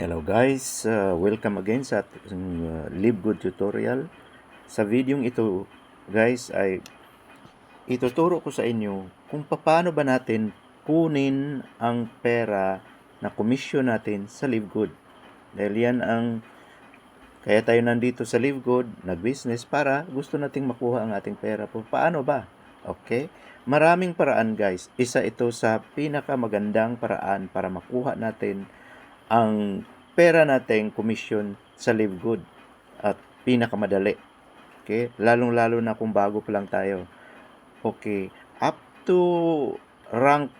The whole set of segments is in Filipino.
Hello guys, uh, welcome again sa ating uh, Live Good tutorial. Sa video ito guys ay ituturo ko sa inyo kung paano ba natin kunin ang pera na komisyon natin sa Live Good. Dahil yan ang kaya tayo nandito sa Live Good, nag-business para gusto nating makuha ang ating pera. Paano ba? Okay? Maraming paraan guys. Isa ito sa pinakamagandang paraan para makuha natin ang pera nating komisyon sa Live Good at pinakamadali. Okay? Lalong-lalo na kung bago pa lang tayo. Okay. Up to rank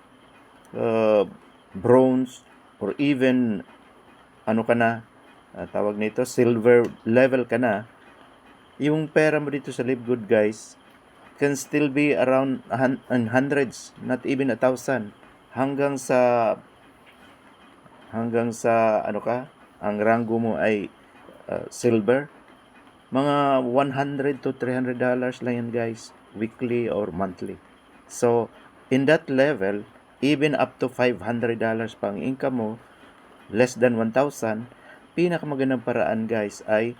uh, bronze or even ano ka na, uh, tawag nito, silver level ka na, yung pera mo dito sa Live Good guys can still be around hun- hundreds, not even a thousand, hanggang sa hanggang sa ano ka, ang ranggo mo ay uh, silver. Mga 100 to 300 dollars lang yan guys, weekly or monthly. So, in that level, even up to 500 dollars pa ang income mo, less than 1,000, pinakamagandang paraan guys ay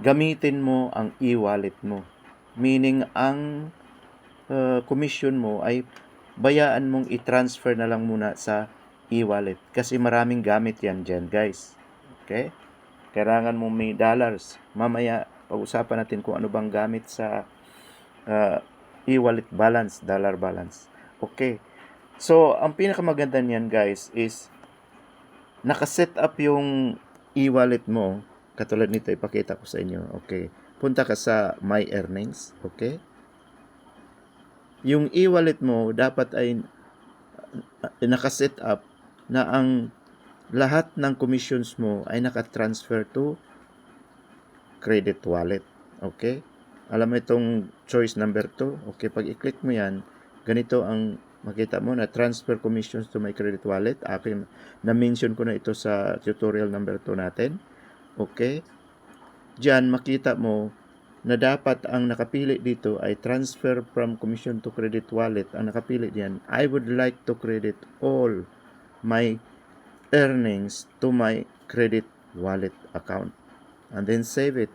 gamitin mo ang e-wallet mo. Meaning, ang uh, commission mo ay bayaan mong i-transfer na lang muna sa e-wallet. Kasi maraming gamit yan dyan, guys. Okay? Kailangan mo may dollars. Mamaya, pag-usapan natin kung ano bang gamit sa uh, e-wallet balance, dollar balance. Okay. So, ang pinakamaganda niyan, guys, is nakaset up yung e-wallet mo. Katulad nito, ipakita ko sa inyo. Okay. Punta ka sa My Earnings. Okay. Yung e-wallet mo, dapat ay uh, nakaset up na ang lahat ng commissions mo ay nakatransfer to credit wallet. Okay? Alam mo itong choice number 2. Okay, pag i-click mo yan, ganito ang makita mo na transfer commissions to my credit wallet. Akin, na-mention ko na ito sa tutorial number 2 natin. Okay? Diyan, makita mo na dapat ang nakapili dito ay transfer from commission to credit wallet. Ang nakapili diyan, I would like to credit all my earnings to my credit wallet account. And then save it.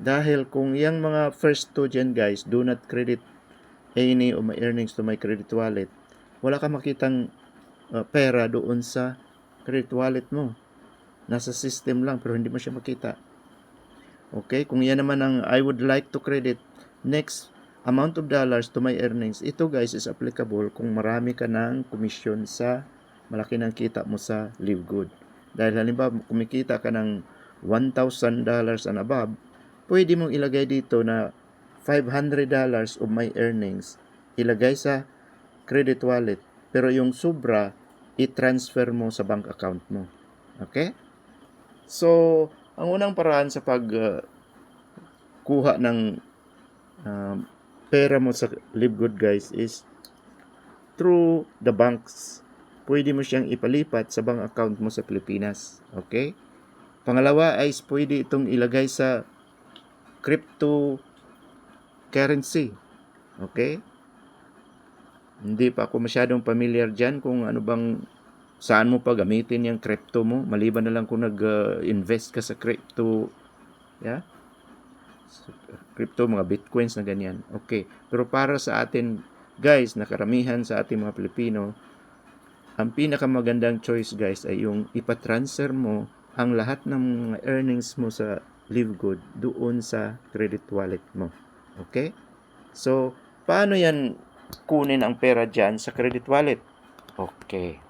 Dahil kung yung mga first two dyan guys, do not credit any of my earnings to my credit wallet, wala ka makitang uh, pera doon sa credit wallet mo. Nasa system lang pero hindi mo siya makita. Okay, kung yan naman ang I would like to credit next amount of dollars to my earnings, ito guys is applicable kung marami ka ng commission sa malaki ng kita mo sa Live Good. Dahil halimbawa, kumikita ka ng $1,000 and above, pwede mong ilagay dito na $500 of my earnings, ilagay sa credit wallet. Pero yung sobra, i-transfer mo sa bank account mo. Okay? So, ang unang paraan sa pag uh, kuha ng uh, pera mo sa Live Good guys is through the banks pwede mo siyang ipalipat sa bank account mo sa Pilipinas. Okay? Pangalawa ay pwede itong ilagay sa cryptocurrency. Okay? Hindi pa ako masyadong familiar dyan kung ano bang saan mo pa gamitin yung crypto mo maliban na lang kung nag-invest ka sa crypto yeah crypto mga bitcoins na ganyan okay pero para sa atin guys nakaramihan sa ating mga Pilipino ang pinakamagandang choice guys ay yung ipatransfer mo ang lahat ng mga earnings mo sa Live Good doon sa credit wallet mo. Okay? So, paano yan kunin ang pera dyan sa credit wallet? Okay.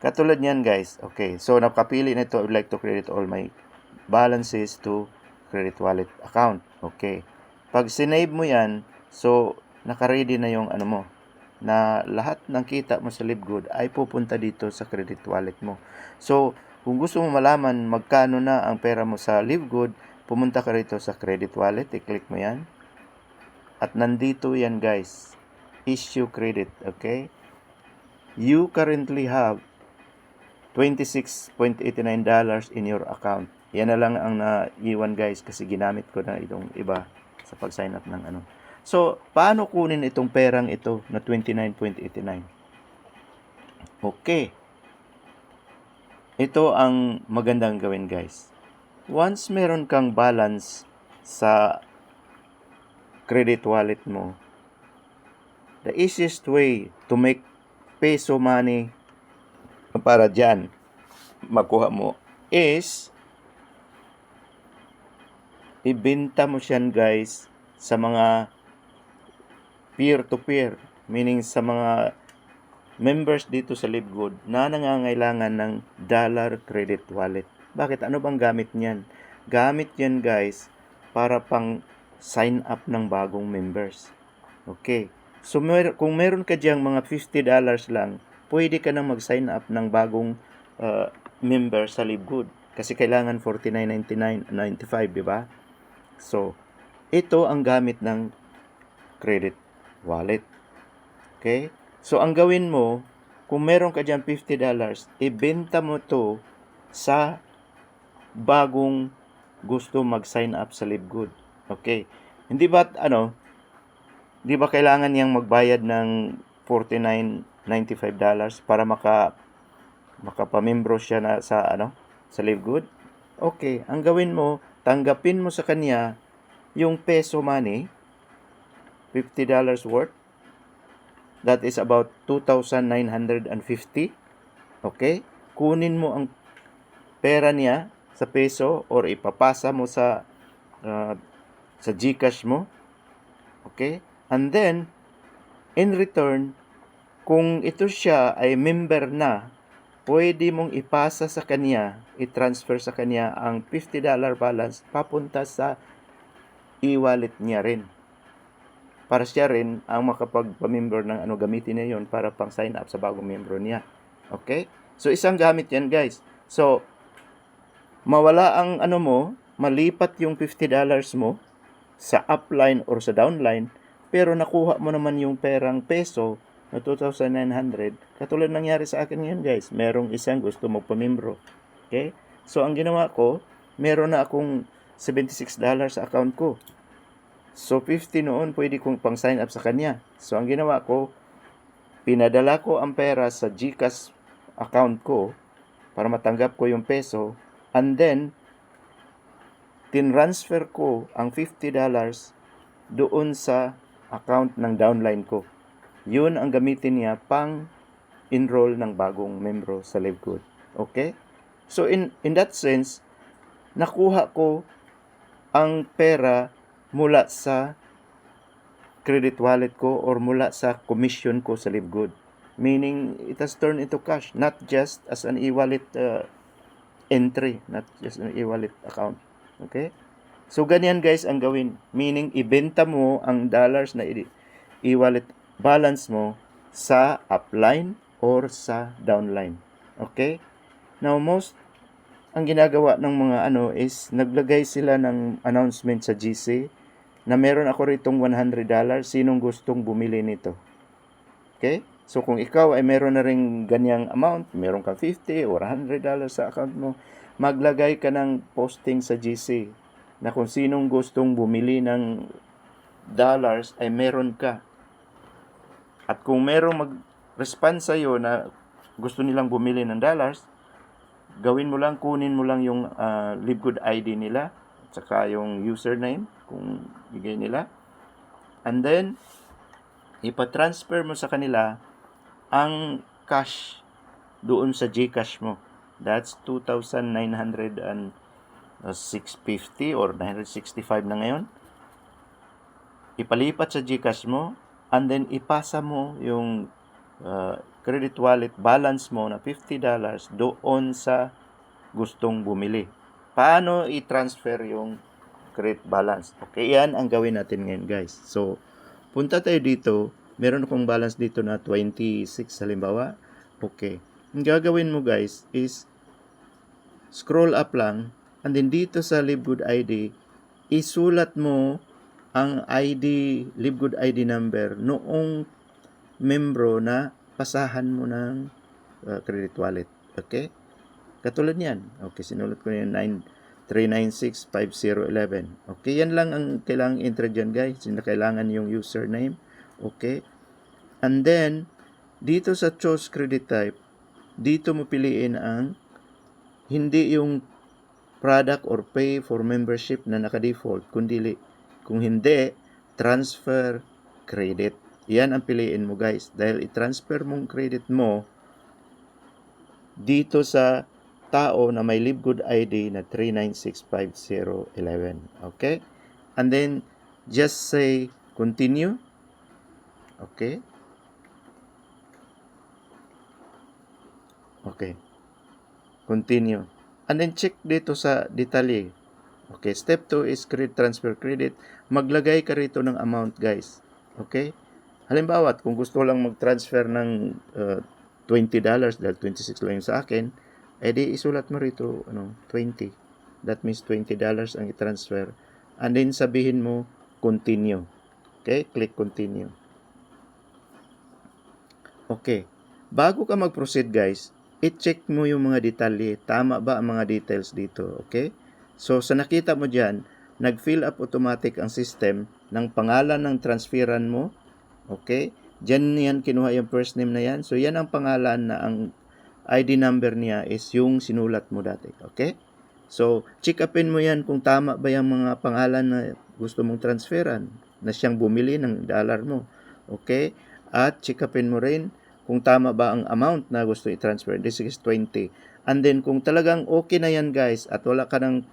Katulad niyan guys. Okay. So, nakapili na ito. I would like to credit all my balances to credit wallet account. Okay. Pag sinave mo yan, so, nakaready na yung ano mo, na lahat ng kita mo sa Live Good ay pupunta dito sa credit wallet mo. So, kung gusto mo malaman magkano na ang pera mo sa Live Good, pumunta ka rito sa credit wallet, i-click mo yan. At nandito yan guys, issue credit, okay? You currently have $26.89 in your account. Yan na lang ang naiwan guys kasi ginamit ko na itong iba sa pag-sign up ng ano. So, paano kunin itong perang ito na 29.89? Okay. Ito ang magandang gawin guys. Once meron kang balance sa credit wallet mo, the easiest way to make peso money para dyan makuha mo is ibenta mo siyan guys sa mga peer-to-peer meaning sa mga members dito sa Livegood na nangangailangan ng dollar credit wallet. Bakit? Ano bang gamit niyan? Gamit yan guys para pang sign up ng bagong members. Okay. So mer- kung meron ka diyang mga 50 dollars lang, pwede ka nang mag-sign up ng bagong uh, member sa Livegood. Kasi kailangan 49.99 95, di ba? So, ito ang gamit ng credit wallet. Okay? So, ang gawin mo, kung meron ka dyan $50, ibenta mo to sa bagong gusto mag-sign up sa Livegood. Okay? Hindi ba, ano, di ba kailangan niyang magbayad ng $49.95 para maka makapamembro siya na sa ano sa Livegood? Okay, ang gawin mo, tanggapin mo sa kanya yung peso money, $50 worth, That is about 2,950. Okay? Kunin mo ang pera niya sa peso or ipapasa mo sa uh, sa GCash mo. Okay? And then in return kung ito siya ay member na, pwede mong ipasa sa kanya, i-transfer sa kanya ang $50 balance papunta sa e-wallet niya rin para siya rin ang makapagpa-member ng ano gamitin niya yon para pang sign up sa bagong membro niya. Okay? So isang gamit yan guys. So mawala ang ano mo, malipat yung $50 mo sa upline or sa downline, pero nakuha mo naman yung perang peso na 2,900. Katulad nangyari sa akin ngayon guys, merong isang gusto magpa-membro. Okay? So ang ginawa ko, meron na akong $76 sa account ko. So, 50 noon, pwede kong pang sign up sa kanya. So, ang ginawa ko, pinadala ko ang pera sa GCash account ko para matanggap ko yung peso. And then, tinransfer ko ang $50 doon sa account ng downline ko. Yun ang gamitin niya pang enroll ng bagong membro sa Livegood. Okay? So, in, in that sense, nakuha ko ang pera mula sa credit wallet ko or mula sa commission ko sa Livegood. Meaning, it has turned into cash, not just as an e-wallet uh, entry, not just an e-wallet account. Okay? So, ganyan guys ang gawin. Meaning, ibenta mo ang dollars na e-wallet balance mo sa upline or sa downline. Okay? Now, most ang ginagawa ng mga ano is naglagay sila ng announcement sa GC na meron ako ritong $100, sinong gustong bumili nito? Okay? So kung ikaw ay meron na ring ganyang amount, meron kang 50 or $100 sa account mo, maglagay ka ng posting sa GC na kung sinong gustong bumili ng dollars ay meron ka. At kung merong mag-respond sa iyo na gusto nilang bumili ng dollars, gawin mo lang, kunin mo lang yung uh, Livegood ID nila, at saka yung username, kung bigay nila. And then, ipatransfer mo sa kanila ang cash doon sa GCash mo. That's 2,906.50 or 965 na ngayon. Ipalipat sa GCash mo and then ipasa mo yung uh, credit wallet balance mo na $50 doon sa gustong bumili. Paano i-transfer yung credit balance? Okay, yan ang gawin natin ngayon guys. So, punta tayo dito. Meron akong balance dito na 26 halimbawa. Okay. Ang gagawin mo guys is scroll up lang and then dito sa Livegood ID, isulat mo ang ID, Livegood ID number noong membro na pasahan mo ng uh, credit wallet. Okay? Katulad niyan. Okay, sinulat ko yung 93965011. Okay, yan lang ang kailangang enter dyan guys. Yung kailangan yung username. Okay. And then, dito sa choose credit type, dito mo piliin ang hindi yung product or pay for membership na naka-default, kundi kung hindi, transfer credit. Yan ang piliin mo guys. Dahil i-transfer mong credit mo dito sa tao na may LiveGood ID na 3965011. Okay? And then, just say continue. Okay? Okay. Continue. And then check dito sa detalye. Okay, step 2 is credit transfer credit. Maglagay ka rito ng amount, guys. Okay? Halimbawa, kung gusto lang mag-transfer ng uh, $20 dahil 26 lang yung sa akin, edi isulat mo rito ano, 20. That means $20 ang i-transfer. And then sabihin mo continue. Okay? Click continue. Okay. Bago ka mag-proceed, guys, i-check mo yung mga detalye. Tama ba ang mga details dito? Okay? So, sa nakita mo dyan, nag-fill up automatic ang system ng pangalan ng transferan mo. Okay? Diyan yan kinuha yung first name na yan. So, yan ang pangalan na ang ID number niya is yung sinulat mo dati. Okay? So, check upin mo yan kung tama ba yung mga pangalan na gusto mong transferan na siyang bumili ng dollar mo. Okay? At check upin mo rin kung tama ba ang amount na gusto i-transfer. This is 20. And then, kung talagang okay na yan guys at wala ka ng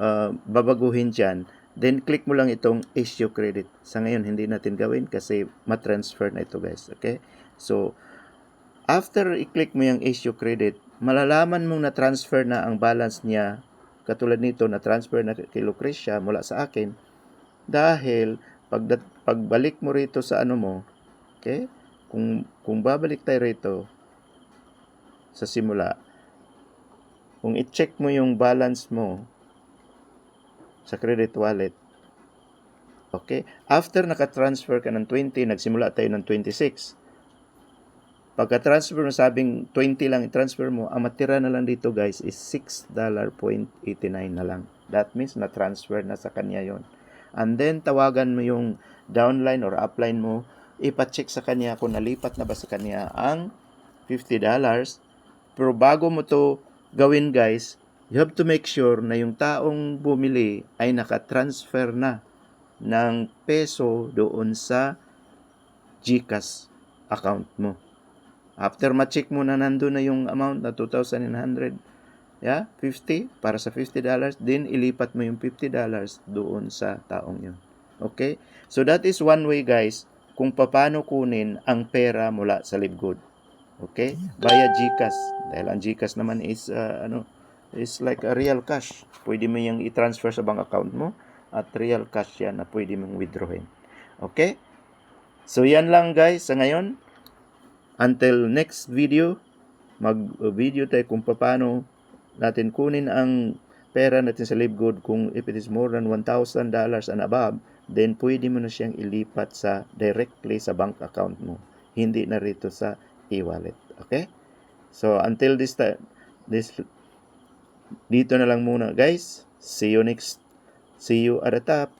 uh, babaguhin dyan, then click mo lang itong issue credit. Sa ngayon, hindi natin gawin kasi matransfer na ito guys. Okay? So, after i-click mo yung issue credit, malalaman mong na-transfer na ang balance niya katulad nito na transfer na kay Lucrecia mula sa akin dahil pag pagbalik mo rito sa ano mo okay? Kung kung babalik tayo rito sa simula kung i-check mo yung balance mo sa credit wallet okay? After naka-transfer ka ng 20 nagsimula tayo ng 26 Pagka-transfer mo sabing 20 lang i-transfer mo, ang matira na lang dito guys is $6.89 na lang. That means na-transfer na sa kanya yon. And then tawagan mo yung downline or upline mo, ipacheck sa kanya kung nalipat na ba sa kanya ang $50. Pero bago mo to gawin guys, you have to make sure na yung taong bumili ay naka-transfer na ng peso doon sa GCash account mo. After ma-check mo na nandun na yung amount na 2,900, yeah, 50 para sa $50, then ilipat mo yung $50 doon sa taong yun. Okay? So that is one way guys kung paano kunin ang pera mula sa LiveGood. Okay? Via GCash. Dahil ang GCash naman is uh, ano is like a real cash. Pwede mo yung i-transfer sa bank account mo at real cash yan na pwede mong withdrawin. Okay? So yan lang guys sa ngayon. Until next video, mag-video tayo kung paano natin kunin ang pera natin sa LiveGood kung if it is more than $1,000 and above, then pwede mo na siyang ilipat sa directly sa bank account mo. Hindi na rito sa e-wallet. Okay? So, until this time, this, dito na lang muna guys. See you next, see you at the top.